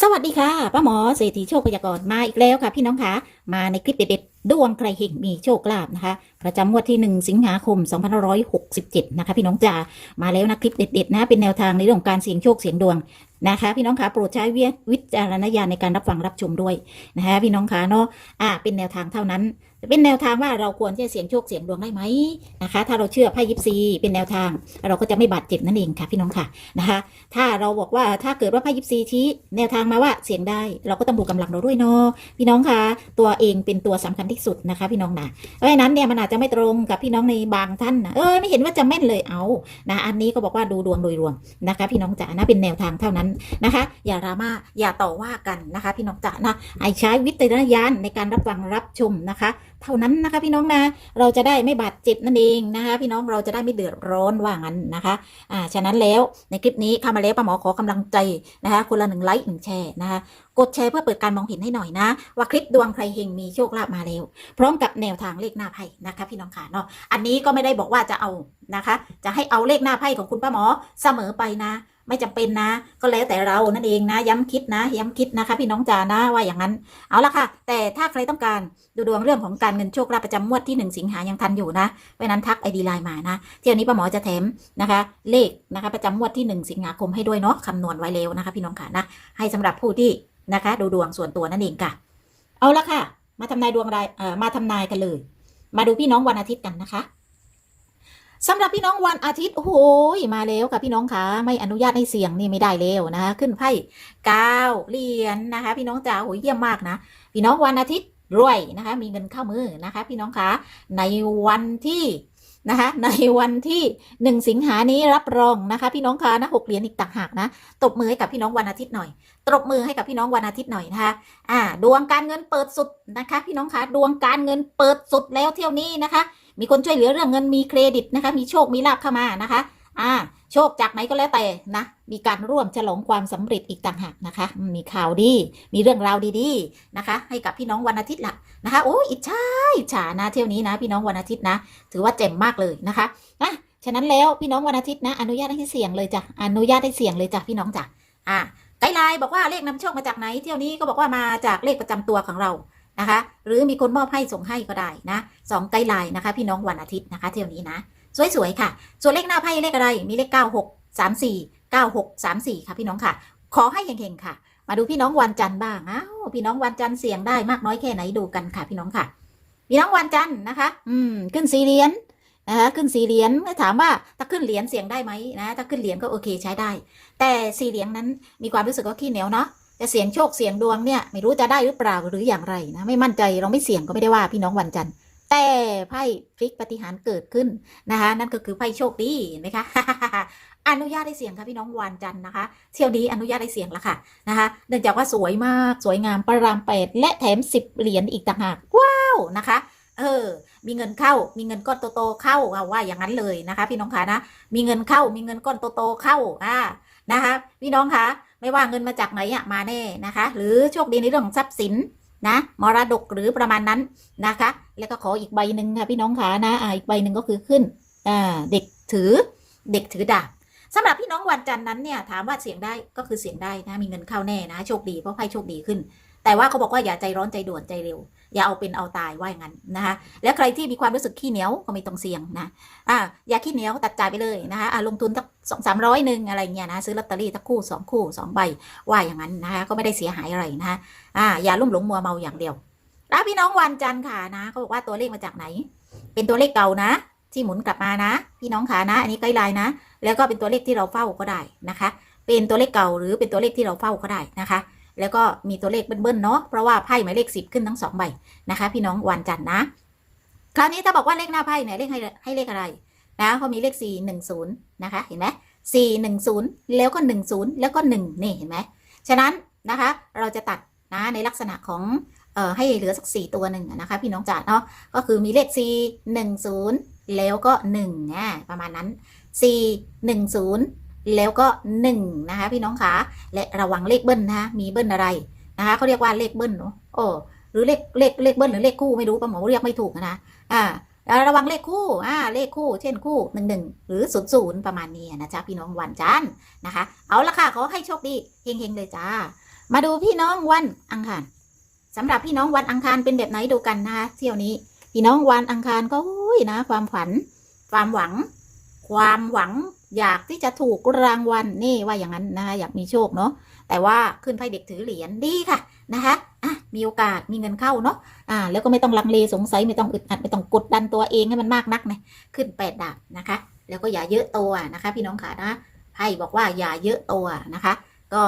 สวัสดีค่ะป้าหมอเศรษฐีโชคพยากรณ์มาอีกแล้วค่ะพี่น้องคะมาในคลิปเด็ดๆดวงใครเฮงมีโชคลาภนะคะ ประจำงวดที่ 1 สิงหาคม 2567 นะคะ พี่น้องจ๋ามาแล้วนะคลิปเด็ดๆนะเป็นแนวทางในเรื่องของการเสี่ยงโชคเสี่ยงดวงนะคะ พี่น้องคะโปรดใช้วิจารณญาณในการรับฟังรับชมด้วยนะคะพี่น้องคะเนาะอ่าเป็นแนวทางเท่านั้น เป็นแนวทางว่าเราควรจะเสี่ยงโชคเสี่ยงดวงได้ไหมนะคะ ถ้าเราเชื่อไพ่ยิปซีเป็นแนวทาง เราก็จะไม่บาดเจ็บนั่นเองค่ะพี่น้องค่ะนะคะ ถ้าเราบอกว่าถ้าเกิดว่าไพ่ยิปซีชี้แนวทางมาว่าเสี่ยงได้ เราก็ต้องดูกำลังเราด้วยเนาะพี่น้องค่ะ ตัวเองเป็นตัวสำคัญที่สุดนะคะ พี่น้องนะเพราะฉะนั้นเนี่ยมันอาจจะไม่ตรงกับพี่น้องในบางท่านนะเออไม่เห็นว่าจะแม่นเลยเอานะอันนี้ก็บอกว่าดูดวงโดยรวมนะคะ พี่น้องจ๋านะเป็นแนวทางเท่านั้นนะคะ อย่าดราม่าอย่าต่อว่ากันนะคะ พี่น้องจ๋านะให้ใช้วิจารณญาณในการรับฟังรับชมนะคะ เท่านั้นนะคะพี่น้องนะ เราจะได้ไม่บาดเจ็บนั่นเองนะคะ พี่น้องเราจะได้ไม่เดือดร้อนว่างั้นนะคะอ่าฉะนั้นแล้วในคลิปนี้เข้ามาแล้วป้าหมอขอกำลังใจนะคะคนละหนึ่งไลค์หนึ่งแชร์นะคะกดแชร์เพื่อเปิดการมองเห็นให้หน่อยนะ ว่าคลิปดวงใครเฮงมีโชคลาภมาแล้ว พร้อมกับแนวทางเลขหน้าไพ่นะคะ พี่น้องค่ะเนาะอันนี้ก็ไม่ได้บอกว่าจะเอานะคะ จะให้เอาเลขหน้าไพ่ของคุณป้าหมอเสมอไปนะ ไม่จำเป็นนะ ก็แล้วแต่เรานั่นเองนะ ย้ำคิดนะ ย้ำคิดนะคะ พี่น้องจ๋านะว่าอย่างนั้น เอาละค่ะ แต่ถ้าใครต้องการดูดวงเรื่องของการเงินโชคลาภประจำงวดที่ 1 สิงหายังทันอยู่นะเพราะนั้นทักไอดีไลน์มานะ เที่ยวนี้ป้าหมอจะแถมนะคะ เลขนะคะ ประจำงวดที่ 1 สิงหาคมให้ด้วยเนาะคำนวณไว้แล้วนะคะ พี่น้องค่ะนะให้สำหรับผู้ที่นะคะ ดูดวงส่วนตัวนั่นเองค่ะ เอาละค่ะ มาทำนายดวงรายเอ่อมาทำนายกันเลย มาดูพี่น้องวันอาทิตย์กันนะคะ สำหรับพี่น้องวันอาทิตย์โอ้โหมาแล้วค่ะพี่น้องคะไม่อนุญาตให้เสี่ยงนี่ไม่ได้แล้วนะคะขึ้นไพ่เก้าเหรียญนะคะ พี่น้องจ๋าโอ้ยเยี่ยมมากนะ พี่น้องวันอาทิตย์รวยนะคะ มีเงินเข้ามือนะคะ พี่น้องคะในวันที่นะคะในวันที่หนึ่งสิงหานี้รับรองนะคะ พี่น้องคะนะหกเหรียญอีกต่างหากนะตบมือให้กับพี่น้องวันอาทิตย์หน่อยตบมือให้กับพี่น้องวันอาทิตย์หน่อยนะคะอ่า ดวงการเงินเปิดสุดนะคะ พี่น้องคะดวงการเงินเปิดสุดแล้วเที่ยวนี้นะคะ มีคนช่วยเหลือเรื่องเงินมีเครดิตนะคะ มีโชคมีลาภเข้ามานะคะ อ่า โชคจากไหนก็แล้วแต่นะ มีการร่วมฉลองความสำเร็จอีกต่างหากนะคะ มีข่าวดี มีเรื่องราวดีๆนะคะ ให้กับพี่น้องวันอาทิตย์ละนะคะ โอ้ยอิจฉาอิจฉานะเที่ยวนี้นะ พี่น้องวันอาทิตย์นะ ถือว่าเจ๋มมากเลยนะคะอะฉะนั้นแล้วพี่น้องวันอาทิตย์นะ อนุญาตให้เสี่ยงเลยจ้ะ อนุญาตให้เสี่ยงเลยจ้ะพี่น้องจ้ะ อ่าไกด์ไลน์บอกว่าเลขนำโชคมาจากไหน เที่ยวนี้ก็บอกว่ามาจากเลขประจำตัวของเรา นะคะ หรือมีคนมอบให้ส่งให้ก็ได้นะสองไกด์ไลน์นะคะ พี่น้องวันอาทิตย์นะคะ เที่ยวนี้นะ สวยๆค่ะ ส่วนเลขหน้าไพ่เลขอะไร มีเลข 9 6 3 4 9 6 3 4 ค่ะพี่น้องค่ะ ขอให้เฮงๆค่ะ มาดูพี่น้องวันจันทร์บ้างอ้าวพี่น้องวันจันทร์เสี่ยงได้มากน้อยแค่ไหนดูกันค่ะ พี่น้องค่ะ พี่น้องวันจันทร์นะคะ อืม ขึ้นสี่เหรียญนะคะขึ้นสี่เหรียญถามว่าถ้าขึ้นเหรียญเสี่ยงได้ไหมนะถ้าขึ้นเหรียญก็โอเคใช้ได้ แต่สี่เหรียญนั้นมีความรู้สึกว่าขี้เหนียวเนาะ จะเสี่ยงโชคเสี่ยงดวงเนี่ย ไม่รู้จะได้หรือเปล่าหรืออย่างไรนะ ไม่มั่นใจเราไม่เสี่ยงก็ไม่ได้ว่าพี่น้องวันจันทร์แต่ไพ่พลิกปฏิหารเกิดขึ้นนะคะ นั่นก็คือไพ่โชคดีเห็นไหมคะอนุญาตให้เสียงค่ะพี่น้องวันจันนะคะ เที่ยวนี้อนุญาตให้เสียงแล้วค่ะนะคะ เนื่องจากว่าสวยมากสวยงามประรามแปดและแถมสิบเหรียญอีกต่างหากว้าวนะคะ เออ มีเงินเข้า มีเงินก้อนโตๆเข้าเอาว่าอย่างนั้นเลยนะคะ พี่น้องคะนะ มีเงินเข้า มีเงินก้อนโตๆเข้าอ่านะคะ พี่น้องคะ ไม่ว่าเงินมาจากไหนอะมาแน่นะคะ หรือโชคดีในเรื่องของทรัพย์สินนะมรดกหรือประมาณนั้นนะคะ แล้วก็ขออีกใบหนึ่งค่ะพี่น้องคะนะอ่าอีกใบหนึ่งก็คือขึ้นอ่าเด็กถือเด็กถือดาบสำหรับพี่น้องวันจันทร์นั้นเนี่ยถามว่าเสียงได้ก็คือเสียงได้นะมีเงินเข้าแน่นะโชคดีเพราะไพ่โชคดีขึ้น แต่ว่าเขาบอกว่าอย่าใจร้อนใจด่วนใจเร็ว อย่าเอาเป็นเอาตายว่าอย่างนั้นนะคะแล้วใครที่มีความรู้สึกขี้เหนียวก็ไม่ต้องเสี่ยงนะอ่าอย่าขี้เหนียวตัดจ่ายไปเลยนะคะอ่าลงทุนสักสองสามร้อยหนึ่งอะไรเงี้ยนะซื้อลอตเตอรี่สักคู่สองคู่สองใบว่าอย่างนั้นนะคะก็ไม่ได้เสียหายอะไรนะคะอ่าอย่าลุ่มหลงมัวเมาอย่างเดียวแล้วพี่น้องวันจันทร์ค่ะนะเขาบอกว่าตัวเลขมาจากไหน เป็นตัวเลขเก่านะที่หมุนกลับมานะ พี่น้องขานะ อันนี้ไกด์ไลน์นะ แล้วก็เป็นตัวเลขที่เราเฝ้าก็ได้นะคะ เป็นตัวเลขเก่าหรือเป็นตัวเลขที่เราเฝ้าก็ได้นะคะ แล้วก็มีตัวเลขเบิ้ลๆเนาะเพราะว่าไพ่หมายเลขสิบขึ้นทั้งสองใบนะคะ พี่น้องวันจันทร์นะ คราวนี้ถ้าบอกว่าเลขหน้าไพ่เนี่ยเลขให้ให้เลขอะไรนะเขามีเลข 4 1 0 นะคะ เห็นไหม4 1 0 แล้วก็ 1 0 แล้วก็ 1 นี่เห็นไหมฉะนั้นนะคะเราจะตัดนะในลักษณะของเอ่อให้เหลือสัก 4 ตัวหนึ่งนะคะ พี่น้องจ๋าเนาะก็คือมีเลข 4 1 0 แล้วก็1อ่าประมาณนั้น 4 1 0 แล้วก็1นะคะพี่น้องคะและระวังเลขเบิ้ลนะคะมีเบิ้ลอะไรนะคะเขาเรียกว่าเลขเบิ้ลเนาะโอ้หรือเลขเลขเลขเบิ้ลหรือเลขคู่ไม่รู้ป้าหมอเรียกไม่ถูกนะอ่าระวังเลขคู่อ่าเลขคู่ เช่นคู่หนึ่งหนึ่งหรือศูนย์ศูนย์ประมาณนี้นะจ๊ะพี่น้องวันจันทร์นะคะ เอาละค่ะขอให้โชคดีเฮงๆเลยจ้า มาดูพี่น้องวันอังคารสำหรับพี่น้องวันอังคารเป็นแบบไหนดูกันนะคะเที่ยวนี้ พี่น้องวันอังคารก็อุ้ยนะ ความฝัน ความหวัง ความหวัง อยากที่จะถูกรางวัลนี่ว่าอย่างนั้นนะคะอยากมีโชคเนาะแต่ว่าขึ้นไพ่เด็กถือเหรียญดีค่ะนะคะอะมีโอกาสมีเงินเข้าเนาะอ่าแล้วก็ไม่ต้องลังเลสงสัยไม่ต้องอึดอัดไม่ต้องกดดันตัวเองให้มันมากนักนะขึ้นแปดดาบนะคะ แล้วก็อย่าเยอะตัวนะคะ พี่น้องขานะไพ่บอกว่าอย่าเยอะตัวนะคะ ก็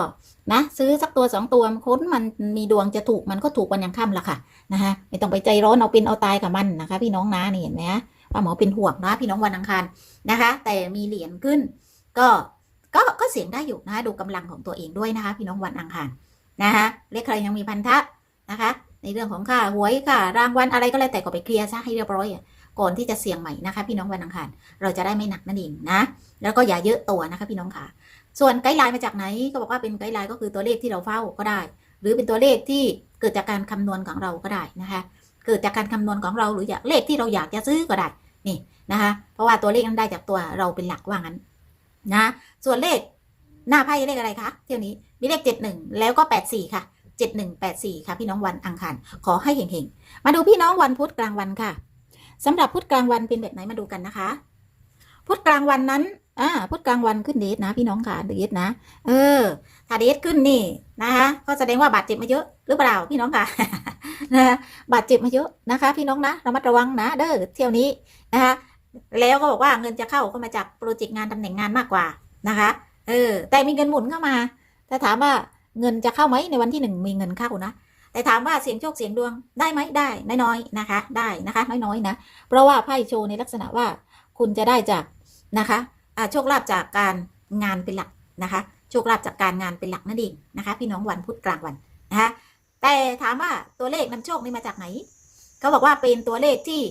นะซื้อสักตัวสองตัวค้นมันมีดวงจะถูกมันก็ถูกวันยังค่ำละค่ะนะคะไม่ต้องไปใจร้อนเอาเป็นเอาตายกับมันนะคะ พี่น้องนะนี่เห็นไหม ป้าหมอเป็นห่วงนะพี่น้องวันอังคารนะคะ แต่มีเหรียญขึ้น ก็ก็ก็เสียงได้อยู่นะคะดูกำลังของตัวเองด้วยนะคะ พี่น้องวันอังคารนะคะเลขใครยังมีพันธะนะคะ ในเรื่องของค่าหวยค่ารางวัลอะไรก็แล้วแต่ก็ไปเคลียร์ซะให้เรียบร้อยก่อนที่จะเสี่ยงใหม่นะคะ พี่น้องวันอังคารเราจะได้ไม่หนักนั่นเองนะ แล้วก็อย่าเยอะตัวนะคะ พี่น้องค่ะ ส่วนไกด์ไลน์มาจากไหนก็บอกว่าเป็นไกด์ไลน์ก็คือตัวเลขที่เราเฝ้าก็ได้ หรือเป็นตัวเลขที่เกิดจากการคำนวณของเราก็ได้นะคะ เกิดจากการคำนวณของเราหรืออยากเลขที่เราอยากจะซื้อก็ได้ นี่นะคะเพราะว่าตัวเลขนั้นได้จากตัวเราเป็นหลักว่างั้นนะส่วนเลขหน้าไพ่เลขอะไรคะเที่ยวนี้มีเลขเจ็ดหนึ่งแล้วก็แปดสี่ค่ะเจ็ดหนึ่งแปดสี่ค่ะ พี่น้องวันอังคารขอให้เฮงๆ มาดูพี่น้องวันพุธกลางวันค่ะสำหรับพุธกลางวันเป็นแบบไหนมาดูกันนะคะ พุธกลางวันนั้น อ่าพุธกลางวันขึ้นเดทนะพี่น้องค่ะเดทนะ เออ ถ้าเดทขึ้นนี่นะคะก็แสดงว่าบาดเจ็บมาเยอะหรือเปล่าพี่น้องค่ะนะบาดเจ็บมาเยอะนะคะ พี่น้องนะระมัดระวังนะเด้อเที่ยวนี้นะคะแล้วก็บอกว่าเงินจะเข้าก็มาจากโปรเจกต์งานตำแหน่งงานมากกว่านะคะ เออ แต่มีเงินหมุนเข้ามา แต่ถามว่าเงินจะเข้าไหมในวันที่หนึ่งมีเงินเข้านะแต่ถามว่าเสียงโชคเสียงดวงได้ไหมได้น้อยๆนะคะ ได้นะคะ น้อยๆนะ เพราะว่าไพ่โชว์ในลักษณะว่าคุณจะได้จากนะคะ โชคลาภจากการงานเป็นหลักนะคะโชคลาภจากการงานเป็นหลักนั่นเองนะคะพี่น้องวันพุธกลางวันนะคะแต่ถามว่าตัวเลขนำโชคนี่มาจากไหนเขาบอกว่าเป็นตัวเลขที่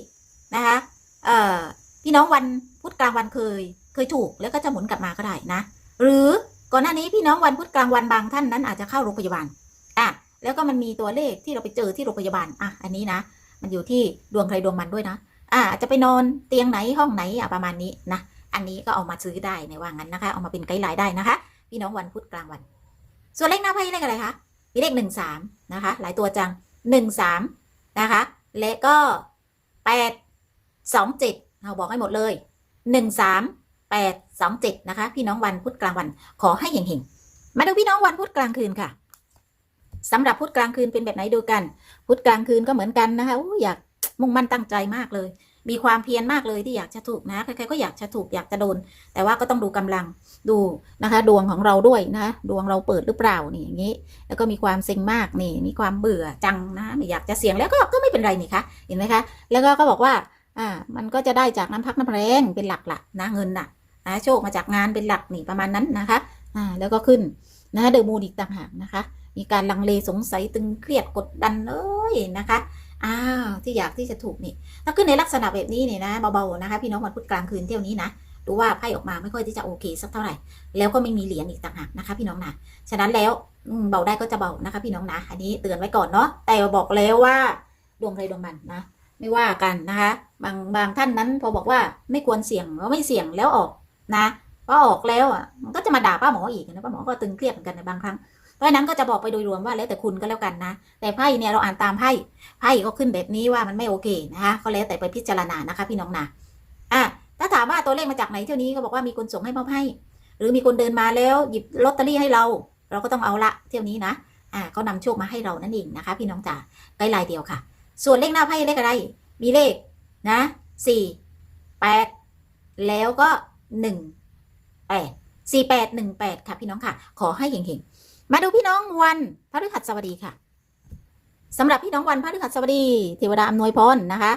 นะคะเอ่อพี่น้องวันพุธกลางวันเคยเคยถูกแล้วก็จะหมุนกลับมาก็ได้นะหรือก่อนหน้านี้พี่น้องวันพุธกลางวันบางท่านนั้นอาจจะเข้าโรงพยาบาลอะแล้วก็มันมีตัวเลขที่เราไปเจอที่โรงพยาบาลอะอันนี้นะ มันอยู่ที่ดวงใครดวงมันด้วยนะอ่าอาจจะไปนอนเตียงไหนห้องไหนอะประมาณนี้นะ อันนี้ก็เอามาซื้อได้ในว่างั้นนะคะ เอามาเป็นไกด์ไลน์ได้นะคะ พี่น้องวันพุธกลางวัน ส่วนเลขหน้าไพ่เลขอะไรคะมีเลขหนึ่งสามนะคะ หลายตัวจังหนึ่งสามนะคะและก็แปดสองเจ็ดเราบอกให้หมดเลยหนึ่งสามแปดสองเจ็ดนะคะ พี่น้องวันพุธกลางวันขอให้เห็งๆมาดูพี่น้องวันพุธกลางคืนค่ะสำหรับพุธกลางคืนเป็นแบบไหนดูกัน พุธกลางคืนก็เหมือนกันนะคะออยากมุ่งมั่นตั้งใจมากเลย มีความเพียรมากเลยที่อยากจะถูกนะ ใครๆก็อยากจะถูกอยากจะโดน แต่ว่าก็ต้องดูกำลังดูนะคะ ดวงของเราด้วยนะดวงเราเปิดหรือเปล่านี่อย่างนี้ แล้วก็มีความเซ็งมากนี่ มีความเบื่อจังนะไม่อยากจะเสี่ยงแล้วก็ก็ไม่เป็นไรนี่คะเห็นไหมคะแล้วก็ก็บอกว่าอ่ามันก็จะได้จากน้ำพักน้ำแรงเป็นหลักละนะเงินน่ะนะโชคมาจากงานเป็นหลักนี่ประมาณนั้นนะคะอ่าแล้วก็ขึ้นนะเดอะมูดอีกต่างหากนะคะ มีการลังเลสงสัยตึงเครียดกดดันเลยนะคะ อ้าวที่อยากที่จะถูกนี่ถ้าขึ้นในลักษณะแบบนี้เนี่ยนะเบาๆนะคะ พี่น้องวันพุธกลางคืนเที่ยวนี้นะดูว่าไพ่ออกมาไม่ค่อยที่จะโอเคสักเท่าไหร่ แล้วก็ไม่มีเหรียญอีกต่างหากนะคะ พี่น้องนะฉะนั้นแล้วอืเบาได้ก็จะเบานะคะ พี่น้องนะอันนี้เตือนไว้ก่อนเนาะแต่บอกแล้วว่าดวงใครดวงมันนะไม่ว่ากันนะคะ บางบางท่านนั้นพอบอกว่าไม่ควรเสี่ยงก็ไม่เสี่ยงแล้วออกนะพอออกแล้วอะมันก็จะมาด่าป้าหมออีกนะป้าหมอก็ตึงเครียดเหมือนกันในบางครั้ง เพราะนั้นก็จะบอกไปโดยรวมว่าแล้วแต่คุณก็แล้วกันนะ แต่ไพ่เนี่ยเราอ่านตามไพ่ไพ่ก็ขึ้นแบบนี้ว่ามันไม่โอเคนะคะก็แล้วแต่ไปพิจารณานะคะ พี่น้องนะอะถ้าถามว่าตัวเลขมาจากไหนเที่ยวนี้ก็บอกว่ามีคนส่งให้มอบให้ หรือมีคนเดินมาแล้วหยิบลอตเตอรี่ให้เรา เราก็ต้องเอาละเที่ยวนี้นะอะเขานำโชคมาให้เรานั่นเองนะคะ พี่น้องจ๋าใกล้ลายเดียวค่ะ ส่วนเลขหน้าไพ่เลขอะไร มีเลขนะสี่แปดแล้วก็หนึ่งแปดสี่แปดหนึ่งแปดค่ะพี่น้องค่ะ ขอให้เห็งๆ มาดูพี่น้องวันพฤหัสบดีค่ะสำหรับพี่น้องวันพฤหัสบดีเทวดาอำนวยพรนะคะ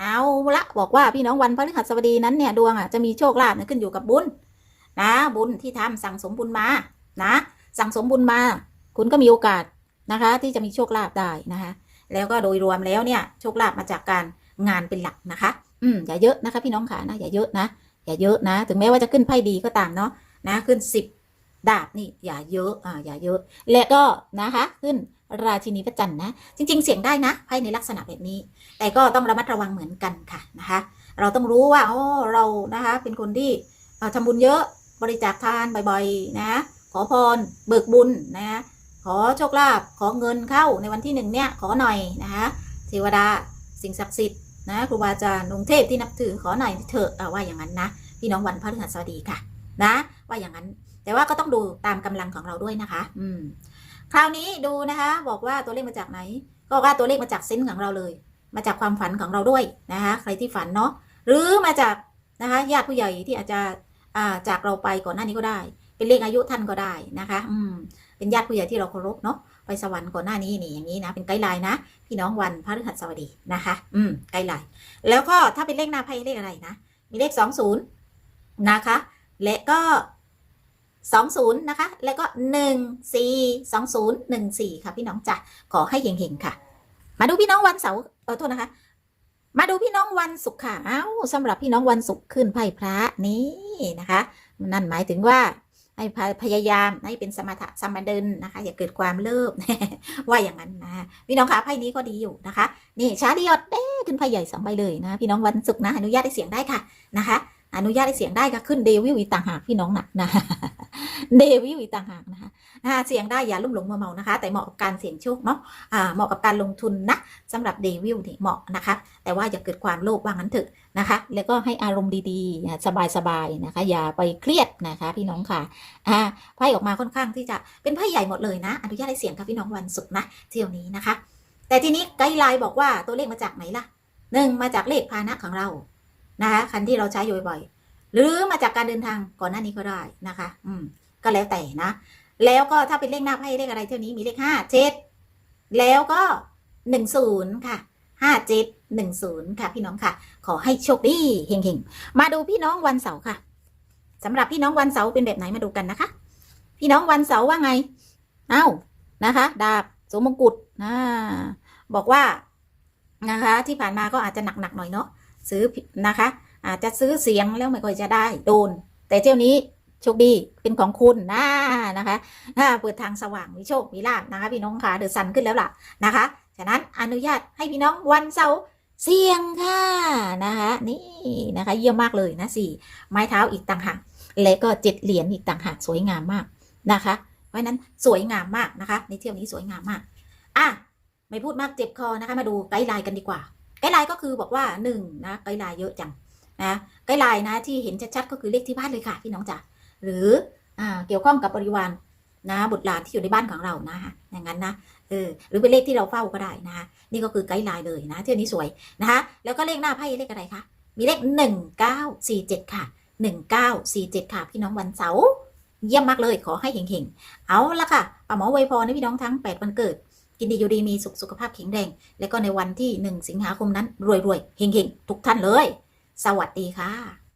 เอาละบอกว่าพี่น้องวันพฤหัสบดีนั้นเนี่ยดวงอะจะมีโชคลาภเนี่ยขึ้นอยู่กับบุญนะบุญที่ทำสั่งสมบุญมานะสั่งสมบุญมา คุณก็มีโอกาสนะคะ ที่จะมีโชคลาภได้นะคะ แล้วก็โดยรวมแล้วเนี่ยโชคลาภมาจากการงานเป็นหลักนะคะ อืมอย่าเยอะนะคะ พี่น้องขานะอย่าเยอะนะอย่าเยอะนะ ถึงแม้ว่าจะขึ้นไพ่ดีก็ตามเนาะนะขึ้นสิบ ดาบนี่อย่าเยอะอ่าอย่าเยอะ และก็นะคะขึ้นราชินีพระจันทร์นะ จริง ๆ เสียงได้นะไพ่ในลักษณะแบบนี้ แต่ก็ต้องระมัดระวังเหมือนกันค่ะนะคะ เราต้องรู้ว่าอ๋อเรานะคะเป็นคนที่ทำบุญเยอะบริจาคทานบ่อยๆนะขอพรเบิกบุญนะขอโชคลาภขอเงินเข้าในวันที่หนึ่งเนี่ยขอหน่อยนะคะเทวดาสิ่งศักดิ์สิทธิ์นะครูบาอาจารย์องค์เทพที่นับถือขอหน่อยเถอะเอาว่าอย่างนั้นนะพี่น้องวันพฤหัสบดีค่ะนะ ว่าอย่างนั้น แต่ว่าก็ต้องดูตามกำลังของเราด้วยนะคะ อืม คราวนี้ดูนะคะ บอกว่าตัวเลขมาจากไหน ก็ว่าตัวเลขมาจากเซนส์ของเราเลย มาจากความฝันของเราด้วยนะคะ ใครที่ฝันเนาะหรือมาจากนะคะญาติผู้ใหญ่ที่อาจจะอ่าจากเราไปก่อนหน้านี้ก็ได้ เป็นเลขอายุท่านก็ได้นะคะ อืมเป็นญาติผู้ใหญ่ที่เราเคารพเนาะไปสวรรค์ก่อนหน้านี้นี่อย่างนี้นะเป็นไกด์ไลน์นะพี่น้องวันพระฤหัสบดีนะคะ อืมไกด์ไลน์แล้วก็ถ้าเป็นเลขหน้าไพ่เลขอะไรนะมีเลขสองศูนย์นะคะ และก็ สองศูนย์นะคะ แล้วก็หนึ่งสี่สองศูนย์หนึ่งสี่ค่ะพี่น้องจ้ะขอให้เฮงๆค่ะ มาดูพี่น้องวันเสาร์เออโทษนะคะ มาดูพี่น้องวันศุกร์ค่ะ เอ้าสำหรับพี่น้องวันศุกร์ขึ้นไพ่พระนี่นะคะ นั่นหมายถึงว่าให้พพยายามให้เป็นสมถะสมดุลนะคะ อย่าเกิดความเลิภว่าอย่างนั้นนะพี่น้องคะไพ่นี้ก็ดีอยู่นะคะ นี่ชาดิยอดเด้ขึ้นไพ่ใหญ่สองใบเลยนะ พี่น้องวันศุกร์นะอนุญาตให้เสียงได้ค่ะนะคะ อนุญาตให้เสียงได้ก็ขึ้นเดวิลอีต่างหากพี่น้องหนักนะ เดวิลอีกต่างหากนะคะเสี่ยงได้อย่าลุ่มหลงมัวเมานะคะ แต่เหมาะกับการเสี่ยงโชคเนาะเหมาะกับการลงทุนนะสำหรับเดวิลนี่เหมาะนะคะ แต่ว่าอย่าเกิดความโลภว่างั้นเถอะนะคะ แล้วก็ให้อารมณ์ดีๆ สบายๆนะคะ อย่าไปเครียดนะคะ พี่น้องค่ะอ่าไพ่ออกมาค่อนข้างที่จะเป็นไพ่ใหญ่หมดเลยนะ อนุญาตให้เสี่ยงค่ะพี่น้องวันศุกร์นะเที่ยวนี้นะคะ แต่ทีนี้ไกด์ไลน์บอกว่าตัวเลขมาจากไหนล่ะหนึ่งมาจากเลขพานะของเรานะคะคันที่เราใช้อยู่บ่อยๆ หรือมาจากการเดินทางก่อนหน้านี้ก็ได้นะคะ อืม ก็แล้วแต่นะ แล้วก็ถ้าเป็นเลขหน้าไพ่เลขอะไรเท่านี้มีเลขห้าเจ็ดแล้วก็หนึ่งศูนย์ค่ะห้าเจ็ดหนึ่งศูนย์ค่ะ พี่น้องค่ะ ขอให้โชคดีเฮงๆ มาดูพี่น้องวันเสาร์ค่ะสำหรับพี่น้องวันเสาร์เป็นแบบไหนมาดูกันนะคะ พี่น้องวันเสาร์ว่าไง เอ้านะคะ ดาบสมมงกุฎนะบอกว่านะคะ ที่ผ่านมาก็อาจจะหนักๆหน่อยเนาะซื้อนะคะ อาจจะซื้อเสียงแล้วไม่ค่อยจะได้โดน แต่เที่ยวนี้โชคดีเป็นของคุณนะนะคะอ่าเปิดทางสว่างมีโชคมีลาภนะคะพี่น้องค่ะเดือดสันขึ้นแล้วล่ะนะคะ ฉะนั้นอนุญาตให้พี่น้องวันเสาร์เสี่ยงค่ะนะคะนี่นะคะเยี่ยมมากเลยนะสี่ไม้เท้าอีกต่างหากและก็เจ็ดเหรียญอีกต่างหากสวยงามมากนะคะ เพราะฉะนั้นสวยงามมากนะคะ ในเที่ยวนี้สวยงามมากอะไม่พูดมากเจ็บคอนะคะมาดูไกด์ไลน์กันดีกว่า ไกด์ไลน์ก็คือบอกว่าหนึ่งนะไกด์ไลน์เยอะจัง นะไกด์ไลน์นะที่เห็นชัดๆก็คือเลขที่บ้านเลยค่ะพี่น้องจ๋าหรืออเกี่ยวข้องกับบริวารนะบุตรหลานที่อยู่ในบ้านของเรานะคะอย่างนั้นนะเออหรือเป็นเลขที่เราเฝ้าก็ได้นะคะนี่ก็คือไกด์ไลน์เลยนะเที่ยวนี้สวยนะคะแล้วก็เลขหน้าไพ่เลขอะไรคะมีเลขหนึ่งเก้าสี่เจ็ดค่ะหนึ่งเก้าสี่เจ็ดค่ะ พี่น้องวันเสาร์เยี่ยมมากเลยขอให้เฮงๆ เอาละค่ะป้าหมอไวยพรให้พี่น้องทั้ง 8 วันเกิด กินดีอยู่ดีมีสุขสุขภาพแข็งแรง แล้วก็ในวันที่ 1 สิงหาคมนั้นรวยๆเฮงๆ ทุกท่านเลย สวัสดีค่ะ